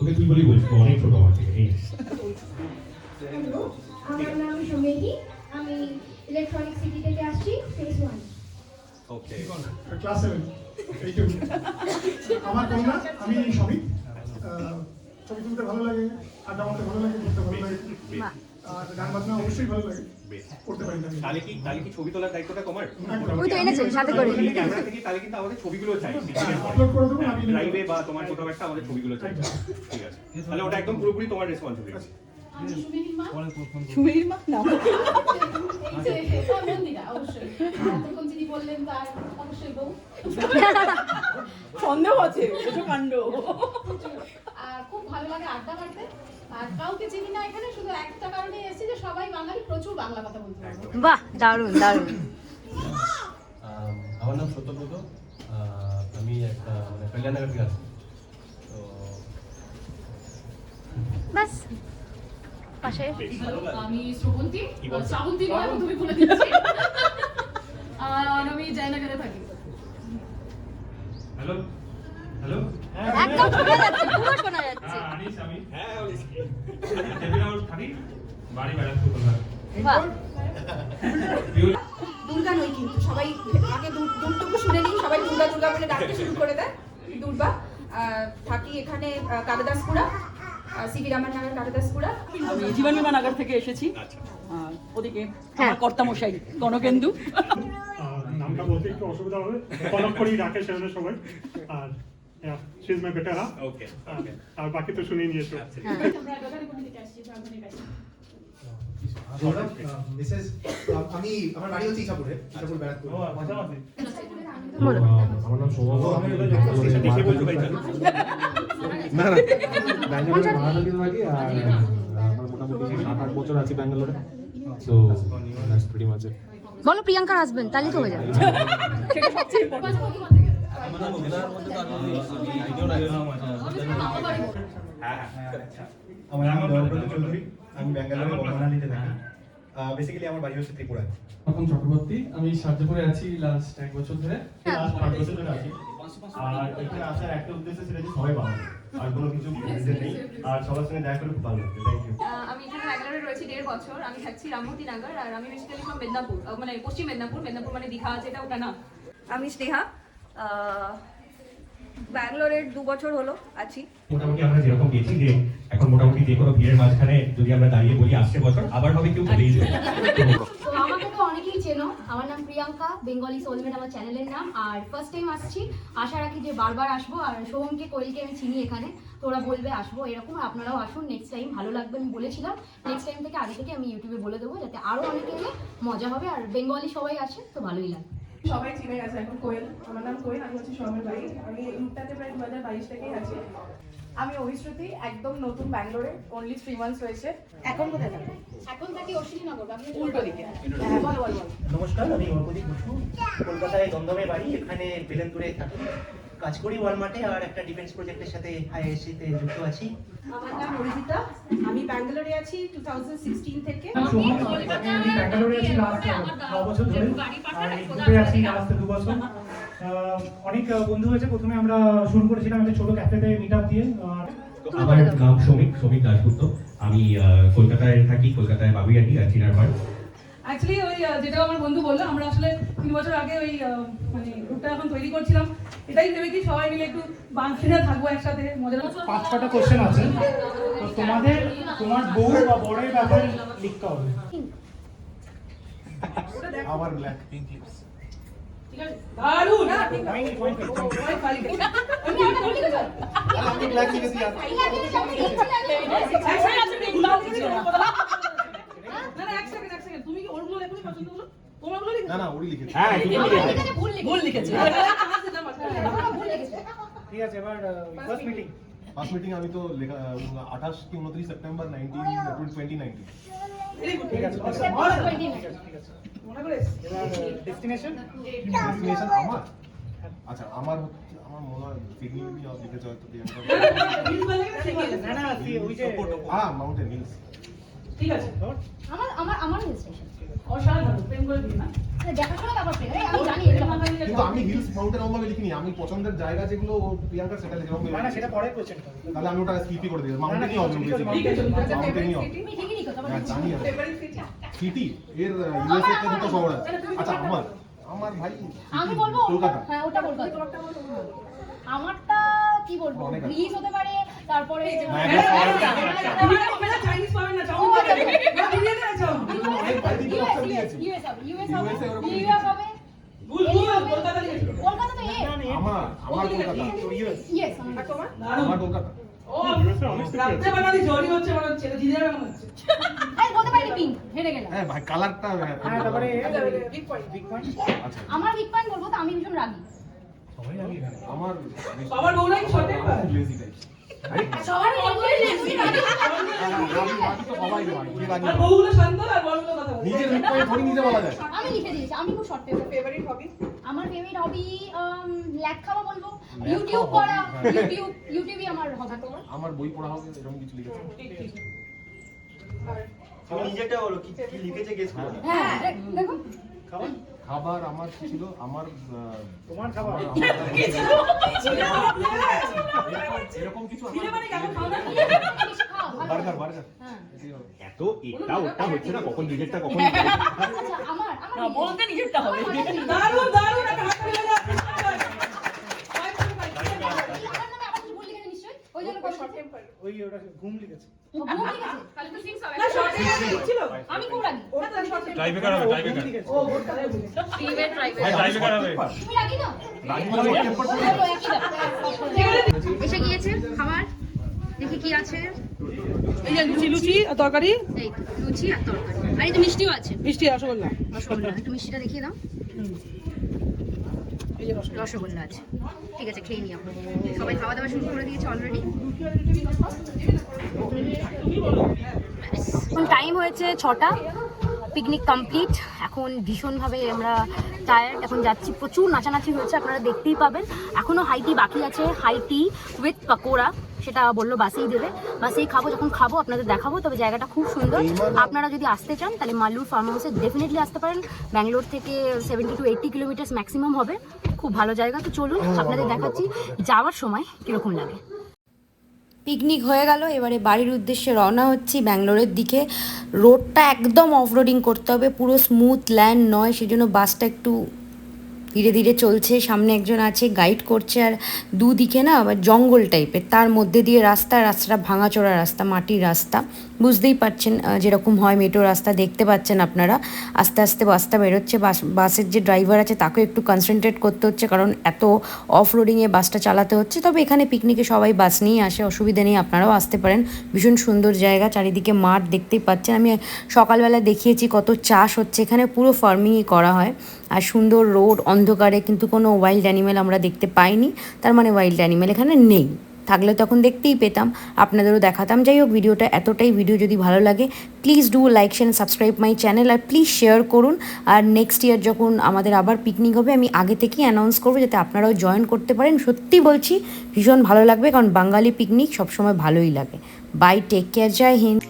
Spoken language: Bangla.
তোকে তুই বলি বলছি অনেক ছোট আমার থেকে এই আমার নাম সুমেধি আমি ইলেকট্রনিক সিটি থেকে আসছি phase one okay class seven আমার কন্যা আমি আহ, ছবি তুলতে ভালো লাগে আড্ডা মারতে ভালো লাগে ঘুরতে ভালো লাগে। আর গান বাজনা অবশ্যই ভালো লাগে। তাহলে কি তাহলে কি ছবি তোলার দায়িত্বটা তোমার? ওই তো এনেছে সাথে করে। ক্যামেরা থেকে তাহলে কিন্তু আমাদের ছবিগুলো চাই। আপলোড করে দেবো আমি ড্রাইভে বা তোমার কোথাও একটা আমাদের ছবিগুলো চাই। ঠিক আছে। তাহলে ওটা একদম পুরোপুরি তোমার রেসপন্সিবিলিটি সুমির মা? না। এই যে হ্যাঁ, মন্দিরা অবশ্যই। বললেন তার অবশ্যই বউ। সন্দেহ আছে কাণ্ড খুব ভালো লাগে আড্ডা মারতে। আর কাউকে চিনি না এখানে শুধু একটা কারণে এসেছি যে সবাই বাঙালি প্রচুর বাংলা কথা বলতে পারব। বাহ দারুণ দারুণ। আমার নাম সত্যব্রত। আমি একটা মানে কল্যাণনগর থেকে আসছি তো ব্যাস পাশে। আমি শ্রবন্তী শ্রাবন্তী নয় তুমি বলে দিচ্ছি। আর আমি জয়নগরে থাকি। হ্যালো? হ্যালো? একদম শোনা শোনা যাচ্ছে। হ্যাঁ আনিস আমি। হ্যাঁ দেবিরাও থাকি বাড়ি বেড়াতে কোথায় দুর্গা নই কিন্তু সবাই আগে দূর- শুনে নিই সবাই দুর্গা দুর্গা বলে ডাকতে শুরু করে দেয়। দুর্গা থাকি এখানে কালিদাসপুরা সিবি রামানগর কালিদাসপুরা। আমি জীবন বিমান থেকে এসেছি। আচ্ছা। ওদিকে হ্যাঁ। আমার কর্তামশাই আহ, নামটা বলতে একটু অসুবিধা হবে। করেই ডাকে সবাই। আর she is my better okay আর বাকি তো শুনিয়ে নিয়েছো আমরা গদারিপুর থেকে আসছি ব্রাহ্মণের কাছে মিসেস আমি আমার বাড়ি হচ্ছে ইসাপুরে ইসাপুর ব্যারাকপুর। বলো আমার নাম সৌরভ আমি আমি দেখে বলতে পারি না না। ব্যাঙ্গালোরে মহানদী থাকি আর আমার মোটামুটি সাত আট বছর আছি ব্যাঙ্গালোরে। So that's pretty much it বলো প্রিয়াঙ্কার হাসবেন্ড তাহলে তো হয়ে যাবে। সেটা আমার নাম দেবব্রত চৌধুরী আমি ব্যাঙ্গালোরে বমানালিতে থাকি বেসিক্যালি আমার বাড়ি হচ্ছে ত্রিপুরায় প্রথম চক্রবর্তী আমি সার্জাপুরে আছি লাস্ট এক বছর ধরে। লাস্ট পাঁচ বছর ধরে আছি। আর এখানে আসার একটা উদ্দেশ্য ছিল যে সবাই বাঙালি আর কোনো কিছু নেই। আর সবার সঙ্গে দেখা করে খুব ভালো লাগছে। থ্যাংক ইউ আমি এখানে ব্যাঙ্গালোরে রয়েছি দেড় বছর। আমি থাকছি রামমূর্তি নগর। আর আমি বেসিক্যালি ফ্রম মেদিনীপুর মানে পশ্চিম মেদিনীপুর। মেদিনীপুর মানে দীঘা আছে এটা ওটা না। আমি স্নেহা। ব্যাঙ্গালোরের দু বছর হলো আছি। মোটামুটি আমরা যেরকম গেছি যে এখন মোটামুটি যে কোনো ভিড়ের মাঝখানে যদি আমরা দাঁড়িয়ে বলি আসছে বছর আবার হবে কেউ বলেই তো আমাকে তো অনেকেই চেনো। আমার নাম প্রিয়াঙ্কা বেঙ্গলি সোলমেট আমার চ্যানেলের নাম। আর ফার্স্ট টাইম আসছি আশা রাখি যে বারবার আসব। আর সোহমকে কোয়েলকে আমি চিনি এখানে। তো ওরা বলবে আসব এরকম আপনারাও আসুন নেক্সট টাইম ভালো লাগবে আমি বলেছিলাম। নেক্সট টাইম থেকে আগে থেকে আমি ইউটিউবে বলে দেবো যাতে আরও অনেকে এলে মজা হবে। আর বেঙ্গলি সবাই আসে তো ভালোই লাগবে। সবাই চিনে গেছে এখন কোয়েল আমার নাম কোয়েল আমি হচ্ছে সৌমের বাড়ি। আমি এই গ্রুপটাতে প্রায় দু হাজার বাইশ থেকেই আছি। আমি অভিশ্রুতি একদম নতুন ব্যাঙ্গালোরে অনলি থ্রি মান্থস হয়েছে এখন কোথায় থাকো এখন থাকি অশ্বিনীনগর আপনি উল্টো দিকে। হ্যাঁ বলো বলো বলো। নমস্কার আমি অর্পদীপ বসু। কলকাতায় দমদমে বাড়ি এখানে বেলেনপুরে থাকি। কাজ করি ওয়ালমার্টে আর একটা ডিফেন্স প্রজেক্টের সাথে আইআইএসসিতে যুক্ত আছি। আমার নাম অরিজিতা। আমি ব্যাঙ্গালোরে আছি টু থাউজেন্ড সিক্সটিন থেকে। আমি ব্যাঙ্গালোরে আছি লাস্ট ন বছর ধরে। আর আছি লাস্ট দু বছর। অনেক বন্ধু হয়েছে। প্রথমে আমরা শুরু করেছিলাম একটা ছোট ক্যাফেতে মিট আপ দিয়ে। আর আমার নাম শ্রমিক শ্রমিক দাশগুপ্ত। আমি কলকাতায় থাকি কলকাতায় বাবুইয়াটি আর চিনার পাড় অ্যাকচুয়ালি ওই যেটা আমার বন্ধু বলল আমরা আসলে তিন বছর আগে ওই মানে গ্রুপটা এখন তৈরি করছিলাম। এটাই ভেবেছি সবাই মিলে একটু বাংলাদেশে থাকব একসাথে মজা পাঁচ ছটা কোশ্চেন আছে তো তোমাদের তোমার বউ বা বড়ের ব্যাপারে লিখতে হবে আমার ব্ল্যাক পিঙ্ক দারুণ হ্যাঁ, ঠিক আছে। পয়েন্ট পয়েন্ট তুমি কিছু। না সেকেন্ড কি ওরগুলো লেখনি পছন্দগুলো তোমারগুলো লিখেছো না না ওরই লিখেছি হ্যাঁ ভুল লিখেছে ঠিক আছে এবার ফার্স্ট মিটিং ফার্স্ট মিটিং আমি তো লেখা আঠাশ কি উনত্রিশ সেপ্টেম্বর নাইনটিন টোয়েন্টি নাইনটিন ঠিক আছে ঠিক আছে মনে করে এবার ডেস্টিনেশন ডেস্টিনেশন আমার? আচ্ছা আমার হচ্ছে আমার মনে হয় সিডনি লিখেছে হয়তো না না ওই যে হ্যাঁ মাউন্টেন হিলস ঠিক আছে। আমার আমার আমার হিল অসাধারণ প্রেম করে দিই না। দেখাশোনা তারপর প্রেম। আমি জানি কিন্তু আমি হিলস মাউন্টেন আমি পছন্দের জায়গা যেগুলো ও প্রিয়াঙ্কা সেটা যেরকম না না সেটা পরে তাহলে আমি ওটা স্কিপই করে দিই মাউন্টেনই হবে ঠিক আছে, মাউন্টেনই হবে তুমি ঠিকই লিখো তারপর হ্যাঁ জানি সিটি এর ইউএসএ তে দুটো শহর আছে। আচ্ছা আমার। আমার ভাই আমি বলব কলকাতা। হ্যাঁ ওটা বলব আমারটা কি বলব? গ্রিস হতে পারে তারপরে আচ্ছা, আচ্ছা। আমার আমার কলকাতা আমার- আমার কলকাতা। ও রাত্রে বানালি জরি হচ্ছে মনে হচ্ছে জিদে যাবে মনে হচ্ছে। এই, বলতে পারি pink, হেরে গেলাম। হ্যাঁ ভাই কালারটা হ্যাঁ বিগ পয়েন্ট পয়েন্ট আচ্ছা আমার point বলব তো আমি ভীষণ রাগী। আমার বাবার বউ নাকি শর্টে পায় হবি আমার ফেভারিট হবি ল্যাক বলব ইউটিউব করা। হ্যাঁ। ইউটিউব ইউটিউবই আমার হবি আমার বই পড়া হবে এরকম কিছু লিখেছে। নিজেরটা বলো কি কি লিখেছে গেস করো। হ্যাঁ দেখো। খাবার? আমার ছিল আমার তোমার খাবার? এরকম কিছু মানে বার্গার বার্গার। হ্যাঁ। এত এটা ওটা হচ্ছে না কখন নিজেরটা কখন আচ্ছা আমার আমার বলতে নিজেরটা হবে। আমার নেই। দারুণ দারুণ ওই ওটা ঘুম লিখেছে ও ভুল লিখেছে তাহলে তো সিক্স হবে। না শর্টে ছিল। আমি খুব রাগি? ওটা তো শর্ট টাইব্রেকার হবে টাইব্রেকার ও ভোট তাহলে বুঝি ভাই, আমি টাইব্রেকার হবে তুমি রাগি না? রাগি বলে short temper ছিল। চলো, একই ব্যাপার। এসে গিয়েছে খাবার। দেখি কি আছে। এই যে লুচি লুচি আর তরকারি? এই লুচি আর তরকারি। আর এই তো মিষ্টিও আছে। মিষ্টি রসগোল্লা। রসগোল্লা। একটু মিষ্টিটা দেখিয়ে দাও। এই যে রসগোল্লা। রসগোল্লা আছে। ঠিক আছে, খেয়ে নিও। সবাই খাওয়া দাওয়া শুরু করে দিয়েছে অলরেডি এখন টাইম হয়েছে ছটা। পিকনিক কমপ্লিট এখন ভীষণভাবে আমরা টায়ার্ড এখন যাচ্ছি। প্রচুর নাচানাচি হয়েছে, আপনারা দেখতেই পাবেন। এখনও হাইটি বাকি আছে। হাইটি উইথ পাকোড়া সেটা বলল বাসেই দেবে। বাসেই খাব, যখন খাব আপনাদের দেখাবো। তবে জায়গাটা খুব সুন্দর। আপনারা যদি আসতে চান, তাহলে মাল্লুর ফার্ম হাউসে ডেফিনেটলি আসতে পারেন। ব্যাঙ্গালোর থেকে seventy to eighty kilometres maximum হবে। খুব ভালো জায়গা, তো চলুন আপনাদের দেখাচ্ছি যাওয়ার সময় কীরকম লাগে। পিকনিক হয়ে গেল, এবারে বাড়ির উদ্দেশ্যে রওনা হচ্ছি ব্যাঙ্গালোরের দিকে। রোডটা একদম অফ রোডিং করতে হবে, পুরো স্মুথ ল্যান্ড নয়, সেজন্য বাসটা একটু ধীরে ধীরে চলছে। সামনে একজন আছে গাইড করছে, আর দুদিকে না আবার জঙ্গল টাইপের তার মধ্যে দিয়ে রাস্তা, রাস্তাটা ভাঙাচোরা রাস্তা, মাটির রাস্তা। বুঝতেই পারছেন যেরকম হয় মেট্রো রাস্তা, দেখতে পাচ্ছেন আপনারা। আস্তে আস্তে বাসটা বেরোচ্ছে বাস বাসের যে ড্রাইভার আছে তাকেও একটু কনসেন্ট্রেট করতে হচ্ছে, কারণ এত অফ রোডিংয়ে বাসটা চালাতে হচ্ছে। তবে এখানে পিকনিকে সবাই বাস নিয়েই আসে, অসুবিধা নেই, আপনারাও আসতে পারেন। ভীষণ সুন্দর জায়গা, চারিদিকে মাঠ দেখতেই পাচ্ছেন। আমি সকালবেলা দেখিয়েছি কত চাষ হচ্ছে, এখানে পুরো ফার্মিংই করা হয়। আর সুন্দর রোড অন্ধকারে, কিন্তু কোনো ওয়াইল্ড অ্যানিমেল আমরা দেখতে পাইনি। তার মানে ওয়াইল্ড অ্যানিমেল এখানে নেই। থাকলে তখন দেখতেই পেতাম, আপনাদেরও দেখাতাম। যাই হোক, ভিডিওটা এতটাই। ভিডিও যদি ভালো লাগে please do like share subscribe my channel R please share করুন। আর নেক্সট ইয়ার যখন আমাদের আবার পিকনিক হবে, আমি আগে থেকেই অ্যানাউন্স করব যাতে আপনারাও জয়েন করতে পারেন। সত্যি বলছি, ভীষণ ভালো লাগবে কারণ বাঙালি পিকনিক সবসময় ভালোই লাগে। Bye take care Jai Hind